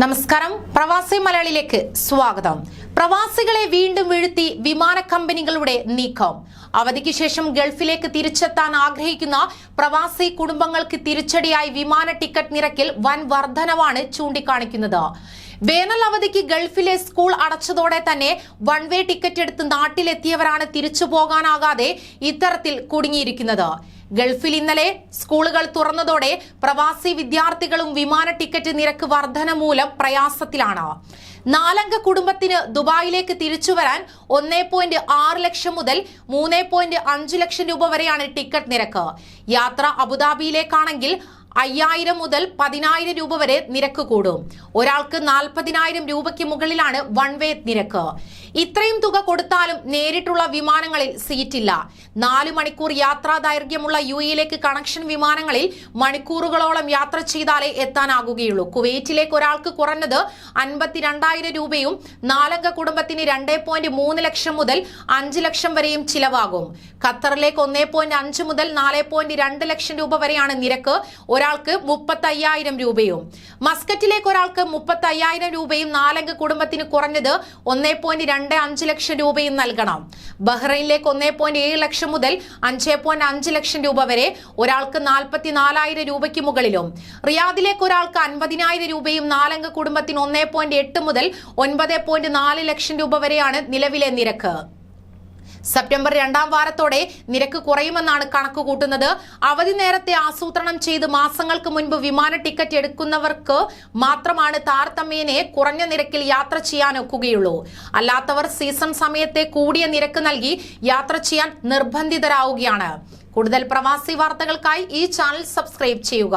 നമസ്കാരം. പ്രവാസി മലയാളിയിലേക്ക് സ്വാഗതം. പ്രവാസികളെ വീണ്ടും വീഴ്ത്തി വിമാന കമ്പനികളുടെ നീക്കം. അവധിക്ക് ശേഷം ഗൾഫിലേക്ക് തിരിച്ചെത്താൻ ആഗ്രഹിക്കുന്ന പ്രവാസി കുടുംബങ്ങൾക്ക് തിരിച്ചടിയായി വിമാന ടിക്കറ്റ് നിരക്കിൽ വൻ വർധനവാണ് ചൂണ്ടിക്കാണിക്കുന്നത്. വേനൽ അവധിക്ക് ഗൾഫിലെ സ്കൂൾ അടച്ചതോടെ തന്നെ വൺ വേ ടിക്കറ്റ് എടുത്ത് നാട്ടിലെത്തിയവരാണ് തിരിച്ചു പോകാനാകാതെ ഇത്തരത്തിൽ കുടുങ്ങിയിരിക്കുന്നത്. ഗൾഫിൽ ഇന്നലെ സ്കൂളുകൾ തുറന്നതോടെ പ്രവാസി വിദ്യാർത്ഥികളും വിമാന ടിക്കറ്റ് നിരക്ക് വർധന മൂലം പ്രയാസത്തിലാണ്. നാലംഗ കുടുംബത്തിന് ദുബായിലേക്ക് തിരിച്ചു വരാൻ ഒന്നേ പോയിന്റ് ആറ് ലക്ഷം മുതൽ മൂന്ന് പോയിന്റ് അഞ്ച് ലക്ഷം രൂപ വരെയാണ് ടിക്കറ്റ് നിരക്ക്. യാത്ര അബുദാബിയിലേക്കാണെങ്കിൽ അയ്യായിരം മുതൽ പതിനായിരം രൂപ വരെ നിരക്ക് കൂടും. ഒരാൾക്ക് നാൽപ്പതിനായിരം രൂപയ്ക്ക് മുകളിലാണ് വൺ വേ നിരക്ക്. ഇത്രയും തുക കൊടുത്താലും നേരിട്ടുള്ള വിമാനങ്ങളിൽ സീറ്റില്ല. നാല് മണിക്കൂർ യാത്രാ ദൈർഘ്യമുള്ള യു എയിലേക്ക് കണക്ഷൻ വിമാനങ്ങളിൽ മണിക്കൂറുകളോളം യാത്ര ചെയ്താലേ എത്താനാകുകയുള്ളൂ. കുവൈറ്റിലേക്ക് ഒരാൾക്ക് കുറഞ്ഞത് അൻപത്തിരണ്ടായിരം രൂപയും നാലംഗ കുടുംബത്തിന് രണ്ടേ പോയിന്റ് മൂന്ന് ലക്ഷം മുതൽ അഞ്ച് ലക്ഷം വരെയും ചിലവാകും. ഖത്തറിലേക്ക് ഒന്നേ പോയിന്റ് അഞ്ച് മുതൽ നാല് പോയിന്റ് രണ്ട് ലക്ഷം രൂപ വരെയാണ് നിരക്ക്. ഒരാൾക്ക് മുപ്പത്തി അയ്യായിരം രൂപയും. മസ്കറ്റിലേക്ക് ഒരാൾക്ക് മുപ്പത്തി അയ്യായിരം രൂപയും നാലംഗ കുടുംബത്തിന് കുറഞ്ഞത് ഒന്നേ പോയിന്റ് രണ്ട് അഞ്ച് ലക്ഷം രൂപയും നൽകണം. ബഹ്റൈനിലേക്ക് ഒന്നേ പോയിന്റ് ഏഴ് ലക്ഷം മുതൽ അഞ്ച് പോയിന്റ് അഞ്ച് ലക്ഷം രൂപ വരെ ഒരാൾക്ക് നാൽപ്പത്തി നാലായിരം രൂപയ്ക്ക് മുകളിലും. റിയാദിലേക്ക് ഒരാൾക്ക് അൻപതിനായിരം രൂപയും നാലംഗ കുടുംബത്തിന് ഒന്നേ പോയിന്റ് എട്ട് മുതൽ ഒൻപത് പോയിന്റ് നാല് ലക്ഷം രൂപ വരെയാണ് നിലവിലെ നിരക്ക്. സെപ്റ്റംബർ രണ്ടാം വാരത്തോടെ നിരക്ക് കുറയുമെന്നാണ് കണക്ക് കൂട്ടുന്നത്. അവധി നേരത്തെ ആസൂത്രണം ചെയ്ത് മാസങ്ങൾക്ക് മുൻപ് വിമാന ടിക്കറ്റ് എടുക്കുന്നവർക്ക് മാത്രമാണ് താരതമ്യേനെ കുറഞ്ഞ നിരക്കിൽ യാത്ര ചെയ്യാൻ ഒക്കുകയുള്ളൂ. അല്ലാത്തവർ സീസൺ സമയത്തെ കൂടിയ നിരക്ക് നൽകി യാത്ര ചെയ്യാൻ നിർബന്ധിതരാവുകയാണ്. കൂടുതൽ പ്രവാസി വാർത്തകൾക്കായി ഈ ചാനൽ സബ്സ്ക്രൈബ് ചെയ്യുക.